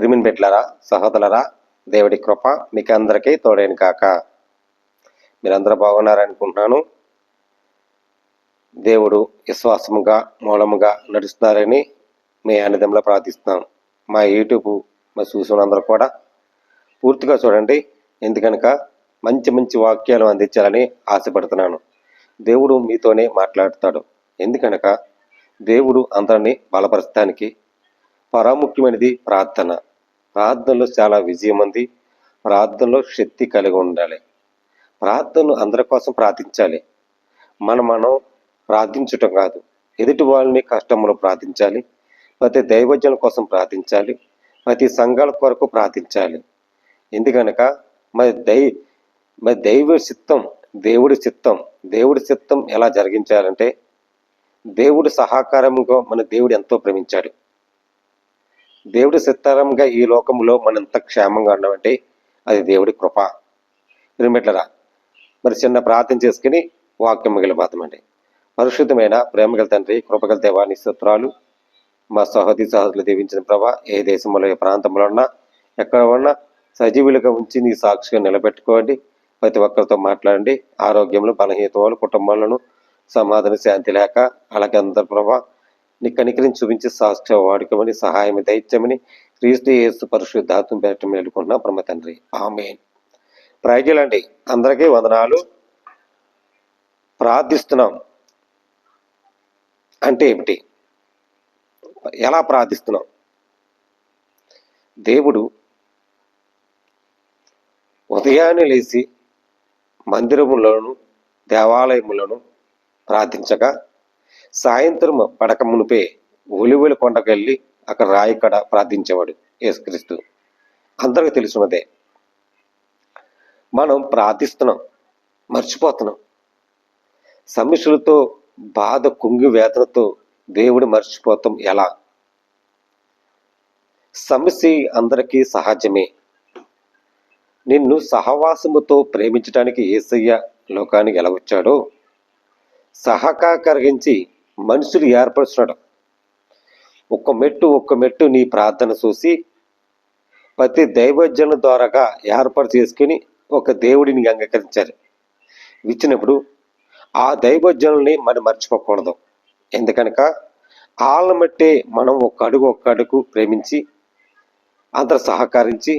ప్రిమిన్ బిడ్లరా సహోదరులరా దేవుడి కృప మీకు అందరికీ తోడైన కాక మీరందరూ బాగున్నారనుకుంటున్నాను. దేవుడు విశ్వాసముగా మూలముగా నడుస్తున్నారని మీ అన్నదంలో ప్రార్థిస్తున్నాం. మా యూట్యూబ్ మా చూసినందరూ కూడా పూర్తిగా చూడండి. ఎందుకనక మంచి మంచి వాక్యాలు అందించాలని ఆశపడుతున్నాను. దేవుడు మీతోనే మాట్లాడుతాడు. ఎందుకనక దేవుడు అందరినీ బలపరచడానికి పరాముఖ్యమైనది ప్రార్థన. ప్రార్థనలో చాలా విజయం ఉంది. ప్రార్థనలో శక్తి కలిగి ఉండాలి. ప్రార్థనలు అందరి కోసం ప్రార్థించాలి. మనం మనం ప్రార్థించటం కాదు. ఎదుటి వాళ్ళని కష్టంలో ప్రార్థించాలి. ప్రతి దైవజనుల కోసం ప్రార్థించాలి. ప్రతి సంఘాల కొరకు ప్రార్థించాలి. ఎందుకనక మరి దై మరి దైవ చిత్తం దేవుడి చిత్తం దేవుడి చిత్తం ఎలా జరిగించాలంటే దేవుడి సహకారముగా మన దేవుడు ఎంతో ప్రేమించాడు. దేవుడి సిత్తారంగా ఈ లోకంలో మనం ఎంత క్షేమంగా ఉన్నామంటే అది దేవుడి కృప. ఇరుమిట్లరా మరి చిన్న ప్రార్థన చేసుకుని వాక్యం మిగిలిపోతామండి. పరిశుద్ధమైన ప్రేమగల తండ్రి కృపగల దేవాని సూత్రాలు మా సహోదరి సహోదరులు దీవించిన ప్రభా ఏ దేశంలో ఏ ప్రాంతంలో ఉన్నా ఎక్కడ ఉన్నా సజీవులుగా ఉంచి నీ సాక్షిగా నిలబెట్టుకోండి. ప్రతి ఒక్కరితో మాట్లాడండి. ఆరోగ్యములు బలహీనతలు కుటుంబాలను సమాధాన శాంతి లేక అలాగే అందరు ప్రభా నీ కనికరిని చూపించి సాక్షి వాడుకోమని సహాయం దైత్యమని క్రీస్తు యేసు పరిశుద్ధాత్మ పెట్టడం వెళ్ళుకుంటున్నా పరమ తండ్రి. ఆమె ప్రజలండి అందరికీ వందనాలు. ప్రార్థిస్తున్నాం. అంటే ఏమిటి? ఎలా ప్రార్థిస్తున్నాం? దేవుడు ఉదయాన్నే లేచి మందిరములను దేవాలయములను ప్రార్థించగా సాయంత్రం పడక మునిపే ఒలివెలు కొండకెళ్ళి అక్కడ రాయికడ ప్రార్థించేవాడు యేసుక్రీస్తు. అందరికీ తెలుసున్నదే. మనం ప్రార్థిస్తున్నాం మర్చిపోతున్నాం. సమస్యలతో బాధ కుంగి వేదనతో దేవుడు మర్చిపోతాం ఎలా? సమస్య అందరికీ సహజమే. నిన్ను సహవాసముతో ప్రేమించడానికి ఏసయ్య లోకానికి ఎలా వచ్చాడో? సహకా కరిగించి మనుషులు ఏర్పరచడం ఒక్క మెట్టు ఒక్క మెట్టు నీ ప్రార్థన చూసి ప్రతి దైవజనుల ద్వారాగా ఏర్పాటు చేసుకుని ఒక దేవుడిని అంగీకరించారు ఇచ్చినప్పుడు ఆ దైవజనుల్ని మనం మర్చిపోకూడదు. ఎందుకనక వాళ్ళ మట్టే మనం ఒక అడుగు ఒక్క అడుగు ప్రేమించి అందరు సహకరించి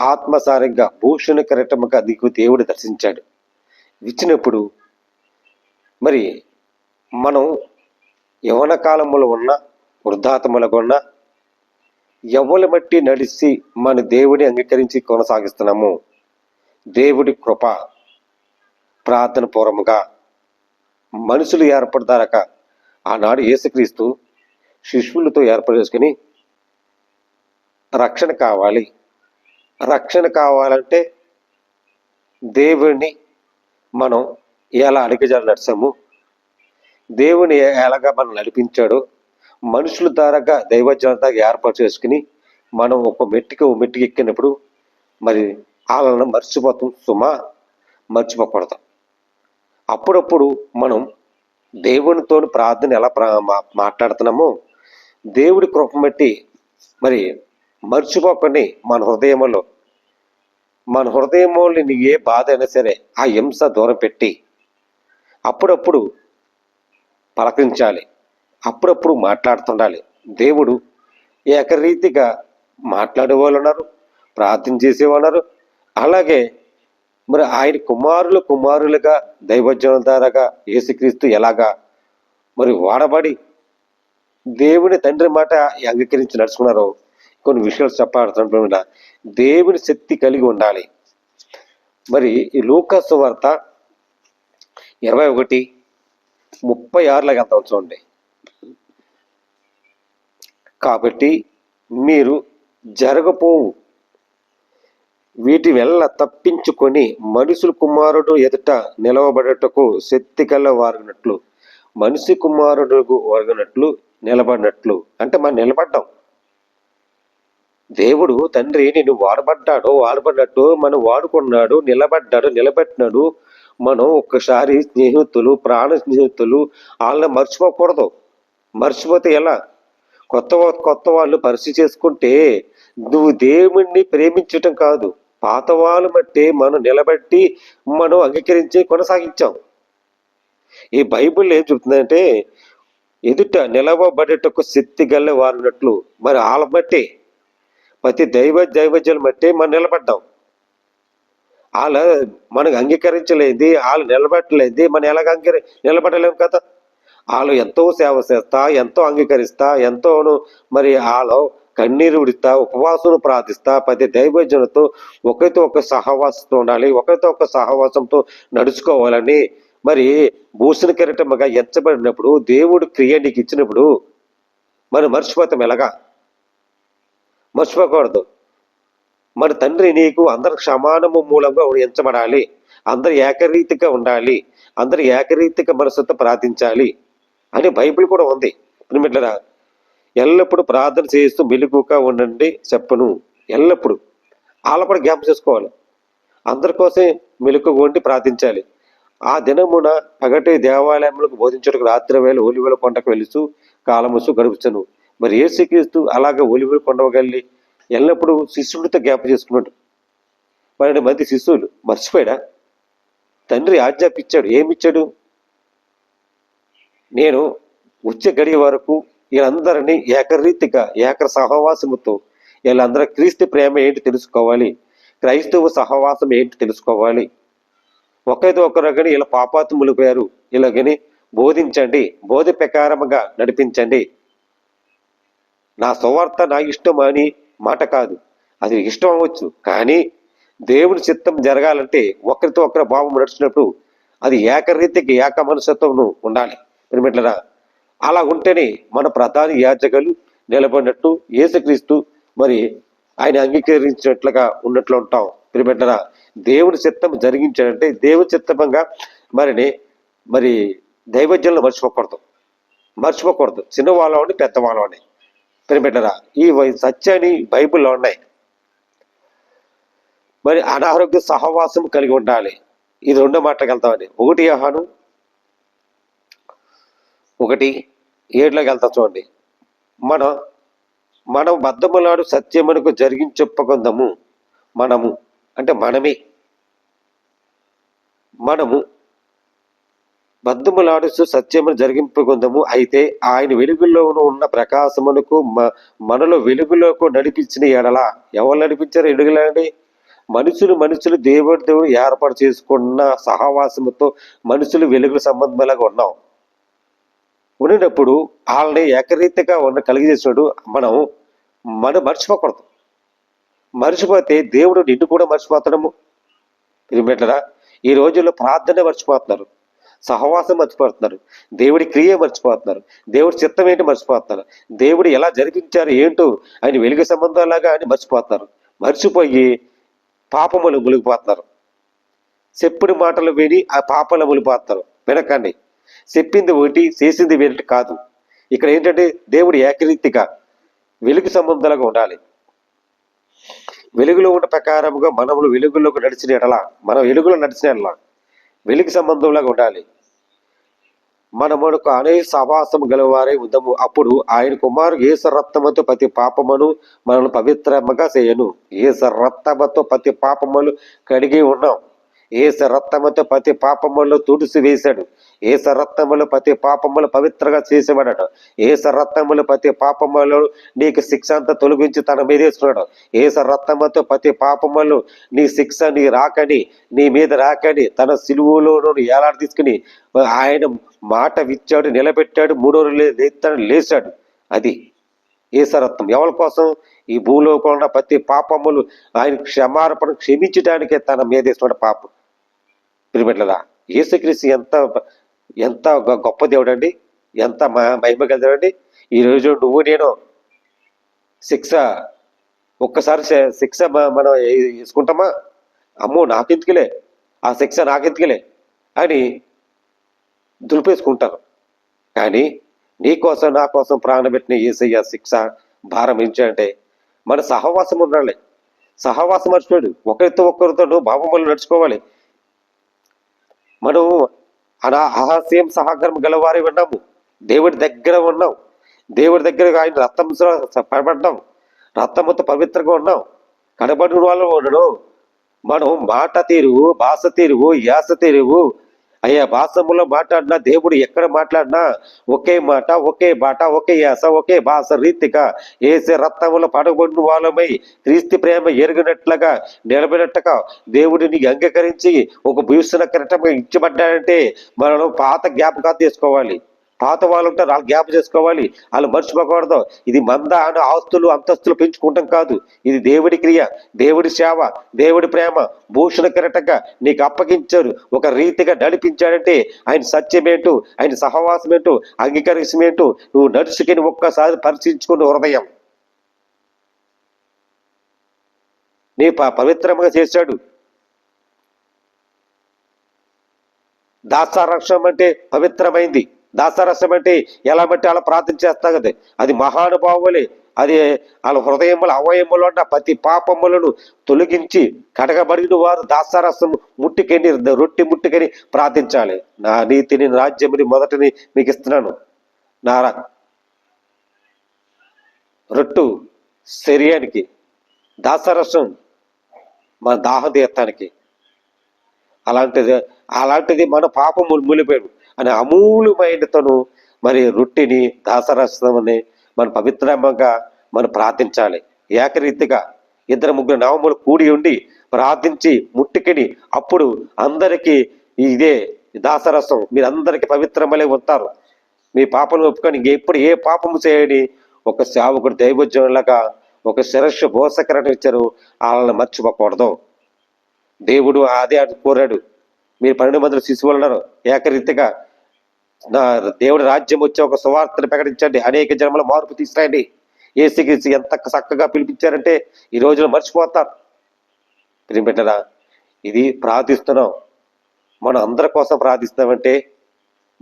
ఆత్మసారంగా భూషణ కరటముగా నీకు దేవుడు దర్శించాడు. ఇచ్చినప్పుడు మరి మనం యవన కాలంలో ఉన్న వృద్ధాతములకు ఎవ్వల మట్టి నడిచి మన దేవుని అంగీకరించి కొనసాగిస్తున్నాము. దేవుడి కృప ప్రార్థన పూర్వముగా మనుషులు ఏర్పడతారక. ఆనాడు యేసుక్రీస్తు శిష్యులతో ఏర్పాటు చేసుకుని రక్షణ కావాలి. రక్షణ కావాలంటే దేవుణ్ణి మనం ఎలా అడిగజాలు నడిచాము? దేవుని ఎలాగా మనం నడిపించాడో మనుషుల ద్వారాగా దైవజనత ఏర్పాటు చేసుకుని మనం ఒక మెట్టికి ఒక మెట్టుకి ఎక్కినప్పుడు మరి వాళ్ళను మర్చిపోతాం సుమా మర్చిపోకూడదు. అప్పుడప్పుడు మనం దేవునితో ప్రార్థన ఎలా ప్రా మాట్లాడుతున్నామో దేవుడి కృప బట్టి మరి మర్చిపోకండి మన హృదయంలో మన హృదయంలో నీకు ఏ బాధ అయినా సరే ఆ హింస దూరం పెట్టి అప్పుడప్పుడు పలకరించాలి. అప్పుడప్పుడు మాట్లాడుతుండాలి. దేవుడు ఏకరీతిగా మాట్లాడే వాళ్ళు ఉన్నారు ప్రార్థన చేసేవాళ్ళు ఉన్నారు అలాగే మరి ఆయన కుమారులు కుమారులుగా దైవజనం ద్వారాగా యేసుక్రీస్తు ఎలాగా మరి వాడబడి దేవుని తండ్రి మాట అంగీకరించి నడుచుకున్నారో కొన్ని విషయాలు చెప్పాడుతున్న దేవుని శక్తి కలిగి ఉండాలి. మరి ఈ లోకాసు వార్త ఇరవై ఒకటి ముప్పై ఆరులోకి వెళ్తాం చూడండి కాబట్టి మీరు జరగపోవు. వీటి వల్ల తప్పించుకొని మనుషుల కుమారుడు ఎదుట నిలవబడటకు శక్తి కల వారినట్లు మనిషి కుమారుడు వరగనట్లు నిలబడినట్లు. అంటే మనం నిలబడ్డాం. దేవుడు తండ్రి నిన్ను వాడబడ్డాడు వాడబడినట్టు మనం వాడుకున్నాడు నిలబడ్డాడు నిలబెట్టినాడు మనం ఒక్కసారి స్నేహితులు ప్రాణ స్నేహితులు వాళ్ళని మర్చిపోకూడదు. మర్చిపోతే ఎలా? కొత్త కొత్త వాళ్ళు పరిచయం చేసుకుంటే నువ్వు దేవుణ్ణి ప్రేమించటం కాదు. పాత వాళ్ళు బట్టి మనం నిలబెట్టి మనం అంగీకరించి కొనసాగించాం. ఈ బైబిల్ ఏం చెప్తుందంటే ఎదుట నిలవబడేటకు శక్తి గల్లే వారినట్లు మరి వాళ్ళ బట్టి ప్రతి దైవ దైవజ్యం బట్టి మనం నిలబడ్డాం. వాళ్ళ మనకు అంగీకరించలేదు వాళ్ళు నిలబెట్టలేదు మనం ఎలాగ అంగీ నిలబడలేము కదా. వాళ్ళు ఎంతో సేవ చేస్తా ఎంతో అంగీకరిస్తా ఎంతోను మరి వాళ్ళు కన్నీరు విడుస్తా ఉపవాసం ప్రార్థిస్తా ప్రతి దైవజనతో ఒకరితో ఒక సహవాసంతో ఉండాలి ఒకరితో ఒక సహవాసంతో నడుచుకోవాలని మరి భూషణ కిరీటముగా ఎంచబడినప్పుడు దేవుడు క్రియ నీకు ఇచ్చినప్పుడు మనం మర్చిపోతాం ఎలాగా? మర్చిపోకూడదు. మరి తండ్రి నీకు అందరి సమానము మూలంగా ఎంచబడాలి అందరు ఏకరీతిగా ఉండాలి. అందరు ఏకరీతిగా మనసుతో ప్రార్థించాలి అని బైబిల్ కూడా ఉంది. మిట్లరా ఎల్లప్పుడూ ప్రార్థన చేస్తూ మెలుగుగా ఉండండి చెప్పను. ఎల్లప్పుడూ. వాళ్ళు కూడా జ్ఞాపం చేసుకోవాలి. అందరి కోసం మెలుగుగా ఉండి ప్రార్థించాలి. ఆ దినమున పగటి దేవాలయములకు బోధించడానికి రాత్రి వేళ ఒలివేల కొండకు వెలుచు కాలముసు గడుపుచను. మరి ఏసుక్రీస్తు అలాగే ఒలివేల కొండవగల్లి ఎల్లప్పుడూ శిష్యుడితో జ్ఞాపం చేసుకున్నాడు. పన్నెండు మంది శిశువులు మర్చిపోయాడా? తండ్రి ఆజ్ఞాపించాడు. ఏమిచ్చాడు? నేను వచ్చే గడియ వరకు వీళ్ళందరినీ ఏకరీతిగా ఏకర సహవాసముతో వీళ్ళందరూ క్రీస్తు ప్రేమ ఏంటి తెలుసుకోవాలి? క్రైస్తవ సహవాసం ఏంటి తెలుసుకోవాలి? ఒకరితో ఒకరు కానీ ఇలా పాపాతు ములిపోయారు ఇలాగని బోధించండి బోధ ప్రకారముగా నడిపించండి. నా సువార్త నా ఇష్టం అని మాట కాదు. అది ఇష్టం అవ్వచ్చు. కానీ దేవుని చిత్తం జరగాలంటే ఒకరితో ఒకరి భావం నడిచినప్పుడు అది ఏకరీతికి ఏక మనసత్వం ఉండాలి. పిరిమిట్లరా అలా ఉంటేనే మన ప్రధాన యాజకులు నిలబడినట్టు యేసుక్రీస్తు మరి ఆయన అంగీకరించినట్లుగా ఉన్నట్లు ఉంటాం. పిరిమిట్లరా దేవుని చిత్తం జరిగించాడంటే దేవుని చిత్తమంగా మరిని మరి దైవజ్ఞులను మర్చిపోకూడదు. మర్చిపోకూడదు. చిన్నవాళ్ళని పెద్దవాళ్ళని కనిపెట్టరా? ఈ వై- సత్యాన్ని బైబిల్లో ఉన్నాయి. మరి అనారోగ్య సహవాసం కలిగి ఉండాలి. ఇది రెండో మాటలకు వెళ్తామని ఒకటి యోహాను ఒకటి ఏడులోకి వెళ్తా చూడండి. మనం మనం బద్దములాడు సత్యమునకు జరిగించొప్పకుందాము మనము అంటే మనమే మనము బద్దములాడుచు సత్యమును జరిగింపుకుందాము అయితే ఆయన వెలుగులో ఉన్న ప్రకాశమునకు మనలో వెలుగులోకి నడిపించిన ఎడల ఎవరు నడిపించారు? ఎడుగులండి మనుషులు మనుషులు దేవుడి దేవుడు ఏర్పాటు చేసుకున్న సహవాసముతో మనుషులు వెలుగుల సంబంధంలాగా ఉన్నాం. ఉండినప్పుడు వాళ్ళని ఏకరీతిగా ఉన్న కలిగజేసినప్పుడు మనం మనం మర్చిపోకూడదు. మర్చిపోతే దేవుడు నిన్ను కూడా మర్చిపోతాడము. పిరిమెట్లరా ఈ రోజుల్లో ప్రార్థన మర్చిపోతున్నారు. సహవాసం మర్చిపోతున్నారు. దేవుడి క్రియ మర్చిపోతున్నారు. దేవుడి చిత్తం ఏంటి మర్చిపోతున్నారు. దేవుడు ఎలా జరిపించారు ఏంటో ఆయన వెలుగు సంబంధాలాగా అని మర్చిపోతున్నారు. మర్చిపోయి పాపములు మునిగిపోతున్నారు. చెప్పుడు మాటలు విని ఆ పాపలు మునిగిపోతున్నారు. వినకండి. చెప్పింది ఒకటి చేసింది వేరటి కాదు. ఇక్కడ ఏంటంటే దేవుడు ఏకరీతిగా వెలుగు సంబంధాలుగా ఉండాలి. వెలుగులో ఉన్న ప్రకారముగా మనములు వెలుగులోకి నడిచిన ఎడలా మనం వెలుగులో నడిచిన ఎడలా వెలుగు సంబంధంలాగా ఉండాలి. మనమునకు అనేక సవాసం గలవారై ఉందము అప్పుడు ఆయన కుమారు ఏ ప్రతి పాపమును మనల్ని పవిత్రముగా చేయను. ఏ ప్రతి పాపములు కడిగి ఉన్నాం. ఏ రక్తముతో ప్రతి పాపములు తుడిసి వేశాడు. ఏ రక్తములు ప్రతి పాపములు పవిత్రగా చేసేవాడట. ఏ రక్తములు ప్రతి పాపములు నీకు శిక్ష అంతా తొలగించి తన మీద వేసుకున్నాడు. ఏ రక్తముతో ప్రతి పాపములు నీ శిక్ష నీ రాకని నీ మీద రాకని తన సిలువులో ఏలాడు తీసుకుని ఆయన మాట విచ్చాడు నిలబెట్టాడు మూడో లేదు లేచాడు. అది ఈశ్వరత్వం ఎవరి కోసం? ఈ భూలోకంలో ప్రతి పాపములు ఆయన క్షమార్పణ క్షమించడానికే తన మీద వేసిన పాపం. పిరిమిట్లరా ఏసుక్రీస్తు ఎంత ఎంత గొప్ప దేవుడు అండి ఎంత మ- మహిమ కలిదాడండి ఈరోజు నువ్వు నేను శిక్ష ఒక్కసారి శిక్ష మనం వేసుకుంటామా? అమ్మో నాకెందుకులే? ఆ శిక్ష నాకెందుకులే? అని దులిపేసుకుంటారు. కానీ నీ కోసం నా కోసం ప్రాణం పెట్టిన ఏసయ్య శిక్ష భారం అంటే మన సహవాసం ఉండాలి. సహవాసం మర్చిపోయాడు. ఒకరితో ఒకరితో భావములు నడుచుకోవాలి. మనం అనా అహాస్యం సహకారం గలవారి ఉన్నాము. దేవుడి దగ్గర ఉన్నాం. దేవుడి దగ్గర ఆయన రక్తం పడబడ్డాం. రక్తముతో పవిత్రంగా ఉన్నాం. కనబడిన వాళ్ళు ఉండడం మనం మాట తీరువు భాష తీరువు యాస తీరువు అయ్యా భాషములో మాట్లాడినా దేవుడు ఎక్కడ మాట్లాడినా ఒకే మాట ఒకే బాట ఒకే యాస ఒకే భాష రీతిగా ఏసే రత్నముల పడగొడిన వాళ్ళమై క్రీస్తు ప్రేమ ఎరిగినట్లుగా నిలబడినట్టుగా దేవుడిని అంగీకరించి ఒక భూషణ కిరటం ఇచ్చబడ్డాడంటే మనం పాత జ్ఞాపకాలు తీసుకోవాలి. పాత వాళ్ళు ఉంటారు వాళ్ళు జ్ఞాప చేసుకోవాలి వాళ్ళు మర్చిపోకూడదు. ఇది మంద అని ఆస్తులు అంతస్తులు పెంచుకుంటాం కాదు. ఇది దేవుడి క్రియ దేవుడి సేవ దేవుడి ప్రేమ. భూషణ కిరటంగా నీకు అప్పగించారు. ఒక రీతిగా నడిపించాడంటే ఆయన సత్యమేంటో ఆయన సహవాసమేంటో అంగీకరించమేంటో నువ్వు నడుచుకుని ఒక్కసారి పరిశీలించుకుని హృదయం. నీ ప పవిత్రంగా చేశాడు. దాసారక్షం అంటే పవిత్రమైంది. దాసరసం అంటే ఎలా బట్టి అలా ప్రార్థన చేస్తా కదా. అది మహానుభావులే అది వాళ్ళ హృదయముల అవయములు ఉన్న ప్రతి పాపములను తొలగించి కడగబడిన వారు దాసరసం ముట్టికని రొట్టి ముట్టికని ప్రార్థించాలి. నా నీతిని రాజ్యముని మొదటిని మీకు ఇస్తున్నాను. నా రొట్టు శరీరానికి దాసరసం మన దాహం తీర్థానికి అలాంటిది అలాంటిది మన పాపం మూలిపోయాడు అని అమూలమైనతను మరి రొట్టిని దాసరసమని మన పవిత్రంగా మనం ప్రార్థించాలి. ఏకరీతిగా ఇద్దరు ముగ్గురు నామములు కూడి ఉండి ప్రార్థించి ముట్టికిని అప్పుడు అందరికీ ఇదే దాసరసం. మీరందరికీ పవిత్రమలే ఉంటారు. మీ పాపను ఒప్పుకొని ఎప్పుడు ఏ పాపము చేయని ఒక సేవకుడు దైవజ్ఞులాగా ఒక శిరస్సు భోసకరణ ఇచ్చారు. వాళ్ళని మర్చిపోకూడదు. దేవుడు అదే అని కోరాడు. మీరు పన్నెండు మంది శిశువులు ఉన్నారు. ఏకరీతిగా దేవుడి రాజ్యం వచ్చే ఒక సువార్తను ప్రకటించండి. అనేక జన్మల మార్పు తీసుకురండి ఏసీకి ఎంత చక్కగా పిలిపించారంటే ఈ రోజున మర్చిపోతారు. పెట్టరా ఇది ప్రార్థిస్తున్నాం. మనం అందరి కోసం ప్రార్థిస్తామంటే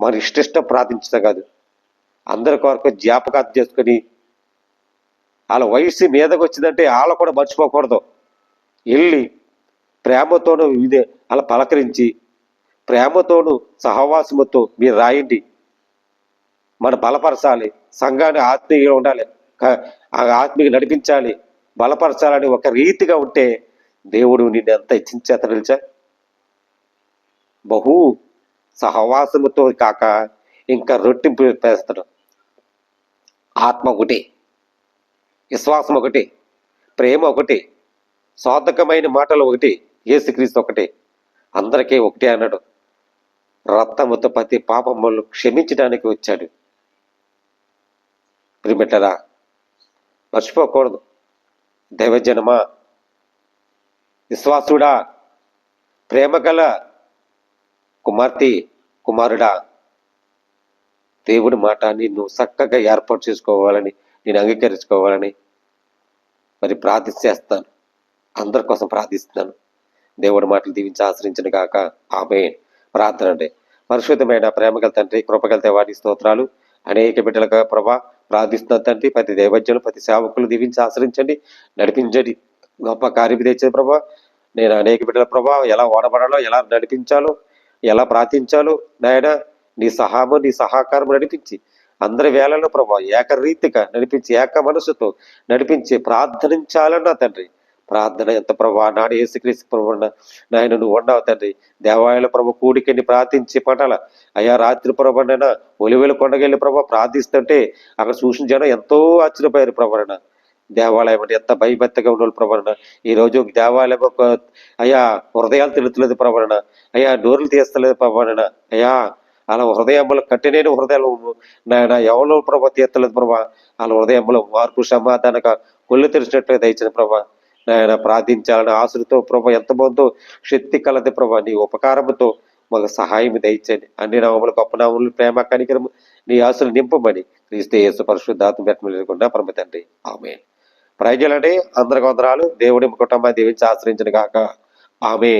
మన ఇష్టిష్టం ప్రార్థించడం కాదు. అందరి కొరకు జ్ఞాపకార్థం చేసుకొని వాళ్ళ వయసు మీదకి వచ్చిందంటే వాళ్ళ కూడా మర్చిపోకూడదు. వెళ్ళి ప్రేమతోనూ ఇదే అలా పలకరించి ప్రేమతోనూ సహవాసముతో మీరు రాయండి. మన బలపరచాలి. సంఘాన్ని ఆత్మీయంగా ఉండాలి. ఆ ఆత్మీయ నడిపించాలి. బలపరచాలని ఒక రీతిగా ఉంటే దేవుడు నిన్ను ఎంత ఇచ్చించేత నిలిచా బహు సహవాసముతో కాక ఇంకా రొట్టింపు పేస్తాడు ఆత్మ ఒకటి. విశ్వాసం ఒకటి. ప్రేమ ఒకటి. సాధకమైన మాటలు ఒకటి. ఏసుక్రీస్తు ఒకటి. అందరికీ ఒకటే అన్నాడు. రక్తముతో ప్రతి పాపములు క్షమించడానికి వచ్చాడు. ప్రిమిటరా మర్చిపోకూడదు. దైవజనమా విశ్వాసుడా ప్రేమగల కుమార్తె కుమారుడా దేవుడి మాట నిన్ను చక్కగా ఏర్పాటు చేసుకోవాలని నేను అంగీకరించుకోవాలని మరి ప్రార్థిస్తాను అందరి కోసం ప్రార్థిస్తున్నాను. దేవుడి మాటలు దీవించి ఆశ్రయించిన కాక ఆమె ప్రార్థన అండి. పరిశుద్ధమైన ప్రేమగల తండ్రి కృపగల దేవాడి స్తోత్రాలు. అనేక బిడ్డలుగా ప్రభా ప్రార్థిస్తున్న తండ్రి ప్రతి దైవజ్ఞులు ప్రతి సేవకులు దీవించి ఆశ్రయించండి నడిపించండి. గొప్ప కార్యం తెచ్చేది ప్రభా నేను అనేక బిడ్డల ప్రభా ఎలా ఓడబడాలో ఎలా నడిపించాలో ఎలా ప్రార్థించాలో నాయన నీ సహాము నీ సహకారం నడిపించి అందరి వేళలో ప్రభా ఏకరీతిగా నడిపించి ఏక మనసుతో నడిపించి ప్రార్థనించాలన్నా తండ్రి. ప్రార్థన ఎంత ప్రభా నాడు ఏసుక్రీస్తు ప్రభు నాయన నువ్వు ఉండవు తండ్రి. దేవాలయ ప్రభు కూడికని ప్రార్థించి పటాల. అయ్యా రాత్రి ప్రభానైనా ఒలివెలు కొండకెళ్ళి ప్రభా ప్రార్థిస్తుంటే అక్కడ చూసిన జనం ఎంతో ఆశ్చర్యపోయారు ప్రభాన దేవాలయం అంటే ఎంత భయభత్తగా ఉండాలి ప్రభాన ఈ రోజు దేవాలయం ఒక అయ్యా హృదయాలు తిరుగుతలేదు ప్రభాన అయ్యా నోరులు తీస్తలేదు ప్రభాన అయ్యా అలా హృదయంలో కట్టినేని హృదయాలు నాయన ఎవరో ప్రభా తీర్తలేదు ప్రభా? వాళ్ళ హృదయంలో మార్పు సమాధానక కొల్లు తెరిచినట్లుగా దయచిన ప్రభా. నాయన ప్రార్థించాలని ఆశలతో ప్రభు ఎంత బాగుందో శక్తి కలది ప్రభు నీ ఉపకారముతో మాకు సహాయం దయచండి అన్ని నామములు గొప్ప నామములు ప్రేమ కనికరము నీ ఆశలు నింపమని క్రీస్తు యేసు పరిశుద్ధాత్మ పెట్టమలేకుండా పరమ తండ్రి. ఆమె ప్రజలండి అందరికి వందనాలు. దేవుడి కుటుంబాన్ని దీవించి ఆశ్రయించిన కాక ఆమె